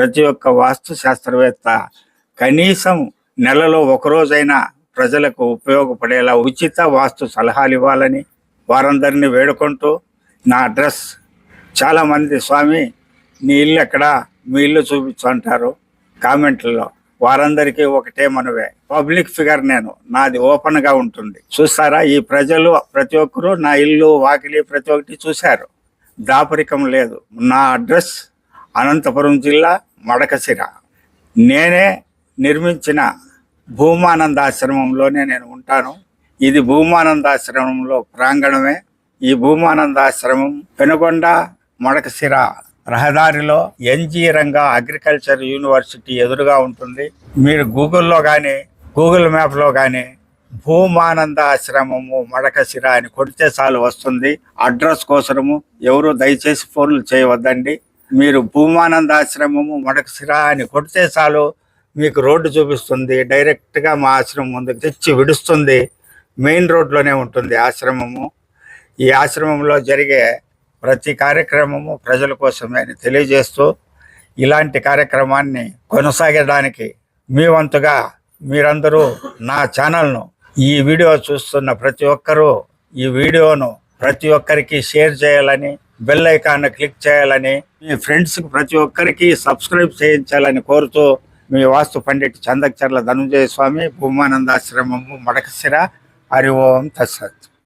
ప్రతి ఒక్క వాస్తు శాస్త్రవేత్త కనీసం నెలలో ఒకరోజైనా ప్రజలకు ఉపయోగపడేలా ఉచిత వాస్తు సలహాలు ఇవ్వాలని వారందరినీ వేడుకుంటూ నా అడ్రస్ చాలామంది స్వామి నీ ఇల్లు ఎక్కడ? మీ ఇల్లు చూపించు అంటారు. కామెంట్లలో వారందరికీ ఒకటే మనవే. పబ్లిక్ ఫిగర్ నేను. నాది ఓపెన్గా ఉంటుంది. చూస్తారా? ఈ ప్రజలు ప్రతి ఒక్కరూ నా ఇల్లు వాకిలి ప్రతి ఒక్కటి చూశారు. దాపరికం లేదు. నా అడ్రస్ అనంతపురం జిల్లా మడకసిర నేనే నిర్మించిన భూమానందాశ్రమంలోనే నేను ఉంటాను. ఇది భూమానందాశ్రమంలో ప్రాంగణమే. ఈ భూమానందాశ్రమం పెనుగొండ మడకసిర రహదారిలో ఎన్జీ రంగా అగ్రికల్చర్ యూనివర్సిటీ ఎదురుగా ఉంటుంది. మీరు గూగుల్లో కానీ గూగుల్ మ్యాప్లో కానీ భూమానంద ఆశ్రమము మడకశిర అని కొడితే చాలు వస్తుంది. అడ్రస్ కోసము ఎవరు దయచేసి ఫోన్లు చేయవద్దండి. మీరు భూమానంద ఆశ్రమము మడకశిర అని కొడితే చాలు మీకు రోడ్డు చూపిస్తుంది డైరెక్ట్గా మా ఆశ్రమం ముందుకు తెచ్చి విడుస్తుంది. మెయిన్ రోడ్లోనే ఉంటుంది ఆశ్రమము. ఈ ఆశ్రమంలో జరిగే ప్రతి కార్యక్రమము ప్రజల కోసమే అని తెలియజేస్తూ ఇలాంటి కార్యక్రమాన్ని కొనసాగడానికి మీ వంతుగా మీరందరూ నా ఛానల్ను ఈ వీడియో చూస్తున్న ప్రతి ఒక్కరూ ఈ వీడియోను ప్రతి ఒక్కరికి షేర్ చేయాలని బెల్ ఐకాన్ క్లిక్ చేయాలని మీ ఫ్రెండ్స్కి ప్రతి ఒక్కరికి సబ్స్క్రైబ్ చేయించాలని కోరుతూ మీ వాస్తు పండిట్ చందక్చర్ల ధనుంజయ స్వామి భూమానందాశ్రమము మడకశిర. హరి ఓం తత్సత్.